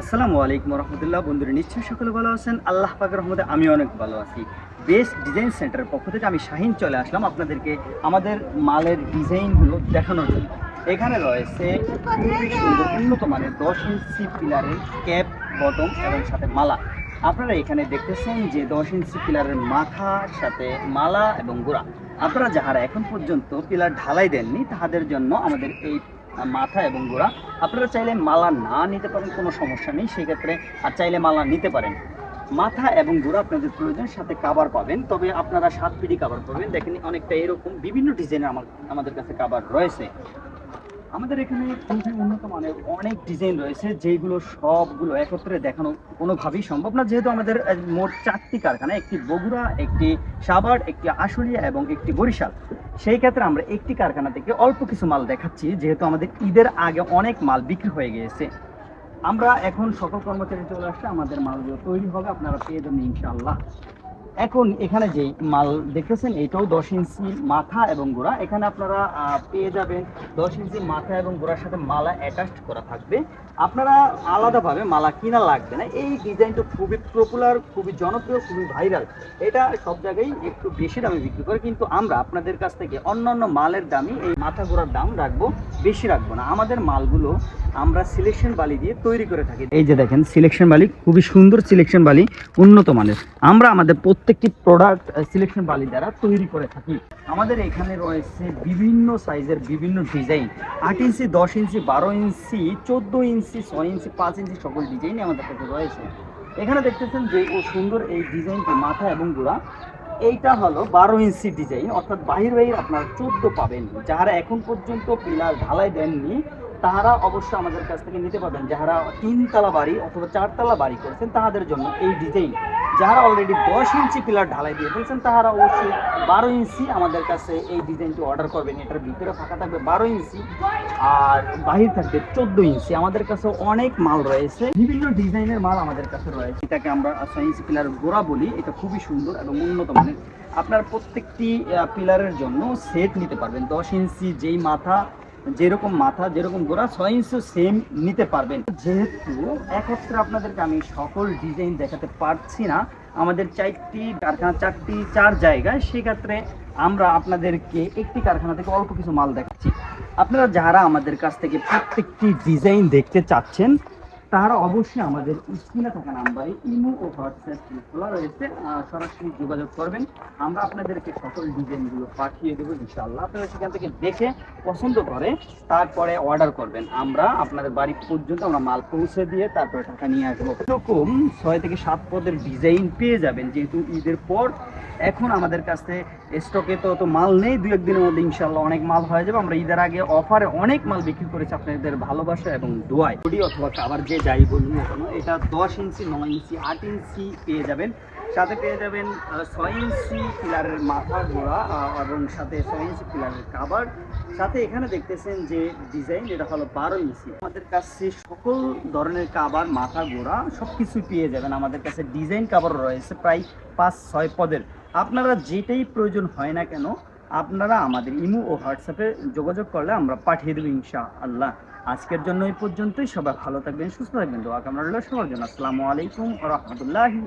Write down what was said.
আসসালামু আলাইকুম রহমতুল্লাহ। বন্ধুরা, নিশ্চয়ই সকলে ভালো আছেন? আল্লাহ পাকের রহমতে আমি অনেক ভালো আছি। বেস্ট ডিজাইন সেন্টারের পক্ষ থেকে আমি শাহিন চলে আসলাম আপনাদেরকে আমাদের মালের ডিজাইনগুলো দেখানোর জন্য। এখানে রয়েছে খুবই সুন্দর উন্নত মানের দশ ইঞ্চি পিলারের ক্যাপ বটম এবং সাথে মালা। আপনারা এখানে দেখতেছেন যে দশ ইঞ্চি পিলারের মাথার সাথে মালা এবং গোড়া। আপনারা যাহারা এখন পর্যন্ত পিলার ঢালাই দেননি, তাহাদের জন্য আমাদের এই মাথা এবং গোড়া। আপনারা চাইলে মালা না নিতে পারেন, কোনো সমস্যা নেই। সেক্ষেত্রে আর চাইলে মালা নিতে পারেন। মাথা এবং গোড়া আপনাদের প্রয়োজন, সাথে কাবার পাবেন। তবে আপনারা সাত পিডি কাবার পাবেন দেখেন, অনেকটা এরকম বিভিন্ন ডিজাইনের আমার আমাদের কাছে কাবার রয়েছে। আমাদের এখানে খুবই উন্নত মানের অনেক ডিজাইন রয়েছে যেগুলো সবগুলো একত্রে দেখানো কোনোভাবেই সম্ভব না। যেহেতু আমাদের মোট চারটি কারখানা, একটি বগুড়া, একটি সাভার, একটি আশুলিয়া এবং একটি বরিশাল। সেই ক্ষেত্রে আমরা একটি কারখানা থেকে অল্প কিছু মাল দেখাচ্ছি, যেহেতু আমাদের ঈদের আগে অনেক মাল বিক্রি হয়ে গিয়েছে। আমরা এখন সকল কর্মচারী চলে আসছে, আমাদের মালগুলো তৈরি হবে, আপনারা পেয়ে যাবেন ইনশাআল্লাহ। এখন এখানে যে মাল দেখতেছেন, এটাও দশ ইঞ্চি মাথা এবং গোড়া। এখানে আপনারা পেয়ে যাবেন দশ ইঞ্চি মাথা এবং গোড়ার সাথে মালা অ্যাটাচড করা থাকবে। আপনারা আলাদাভাবে মালা কিনা লাগবে না। এই ডিজাইনটা খুবই পপুলার খুবই জনপ্রিয়, খুবই ভাইরাল এটা সব জায়গায় একটু বেশি দামে বিক্রি করে, কিন্তু আমরা আপনাদের কাছ থেকে অন্যান্য মালের দামই এই মাথা গোড়ার দাম রাখব, বেশি রাখব না। আমাদের মালগুলো আমরা সিলেকশন বালি দিয়ে তৈরি করে থাকি। এই যে দেখেন সিলেকশন বালি, খুবই সুন্দর সিলেকশন বালি, উন্নত মানের। আমরা আমাদের প্রত্যেকটি প্রোডাক্ট সিলেকশন বালি দ্বারা তৈরি করে থাকি। আমাদের এখানে রয়েছে বিভিন্ন সাইজের বিভিন্ন ডিজাইন আট ইঞ্চি, দশ ইঞ্চি, বারো ইঞ্চি, চোদ্দ ইঞ্চি, ছয় ইঞ্চি, পাঁচ ইঞ্চি সকল ডিজাইনই আমাদের কাছে রয়েছে। এখানে দেখতেছেন যে ও সুন্দর এই ডিজাইনটি মাথা এবং গোড়া। এইটা হলো বারো ইঞ্চি ডিজাইন অর্থাৎ বাহির বাহির আপনার চোদ্দ পাবেন। যারা এখন পর্যন্ত পিলার ঢালাই দেননি, তাহারা অবশ্যই আমাদের কাছ থেকে নিতে পারবেন। যারা তিনতলা বাড়ি অথবা চারতলা বাড়ি করেছেন তাদের জন্য এই ডিজাইন যারা অলরেডি দশ ইঞ্চি পিলার ঢালাই দিয়ে ফেলছেন, তাহারা অবশ্যই বারো ইঞ্চি আমাদের কাছে এই ডিজাইনটি অর্ডার করবেন। এটার ভিতরে ফাঁকা থাকবে বারো ইঞ্চি আর বাহির থাকবে চোদ্দ ইঞ্চি। আমাদের কাছে অনেক মাল রয়েছে। বিভিন্ন ডিজাইনের মাল আমাদের কাছে রয়েছে। এটাকে আমরা ছয় ইঞ্চি পিলার গোড়া বলি। এটা খুবই সুন্দর এবং উন্নত মানের। আপনার প্রত্যেকটি পিলারের জন্য সেট নিতে পারবেন। দশ ইঞ্চি যেই মাথা যেরকম মাথা, যেরকম গোড়া ছয় ইঞ্চি সেম নিতে পারবেন। যেহেতু একত্রে আপনাদেরকে আমি সকল ডিজাইন দেখাতে পারছি না, আমাদের চারটি কারখানা, চারটি, চার জায়গায়, সেক্ষেত্রে আমরা আপনাদেরকে একটি কারখানা থেকে অল্প কিছু মাল দেখাচ্ছি। আপনারা যারা আমাদের কাছ থেকে প্রত্যেকটি ডিজাইন দেখতে চাচ্ছেন তারা অবশ্যই আমাদের স্ক্রিনে থাকা নাম্বারে ইমো ও হোয়াটসঅ্যাপ খোলা রয়েছে। সরাসরি যোগাযোগ করবেন। আমরা আপনাদেরকে সকল ডিজাইনগুলো পাঠিয়ে দেবো, ইনশাআল্লাহ। আপনারা সেখান থেকে দেখে পছন্দ করে তারপরে অর্ডার করবেন। আমরা আপনাদের বাড়ি পর্যন্ত আমরা মাল পৌঁছে দিয়ে তারপরে টাকা নিয়ে আসব। এরকম ছয় থেকে সাত পদের ডিজাইন পেয়ে যাবেন, যেহেতু ঈদের পর। এখন আমাদের কাছে স্টকে তো তো মাল নেই, দু একদিনের মধ্যে ইনশাল্লাহ অনেক মাল হয়ে যাবে। আমরা ঈদের আগে অফারে অনেক মাল বিক্রি করেছি আপনাদের ভালোবাসা এবং দোয়ায়। অথবা কাবার যে যাই বলুন না কেন এটা দশ ইঞ্চি নয় ইঞ্চি আট ইঞ্চি পেয়ে যাবেন। সাথে পেয়ে যাবেন ছয় ইঞ্চি পিলারের মাথা আহ, এবং সাথে ছয় ইঞ্চি পিলারের কাবার। সাথে এখানে দেখতেছেন যে ডিজাইন এটা হলো বারো ইঞ্চি। আমাদের কাছে সকল ধরনের কাবার মাথা গোড়া সব কিছুই পেয়ে যাবেন। আমাদের কাছে ডিজাইন কাবার রয়েছে প্রায় পাঁচ ছয় পদের। আপনারা যেটাই প্রয়োজন হয় না কেন আপনারা আমাদের ইমো ও হোয়াটসঅ্যাপে যোগাযোগ করলে আমরা পাঠিয়ে দেবো ইনশা আল্লাহ আজকের জন্য এই পর্যন্তই। সবাই ভালো থাকবেন, সুস্থ থাকবেন। দোয়া কামনা সবার জন্য। আসসালামু আলাইকুম রহমতুল্লাহি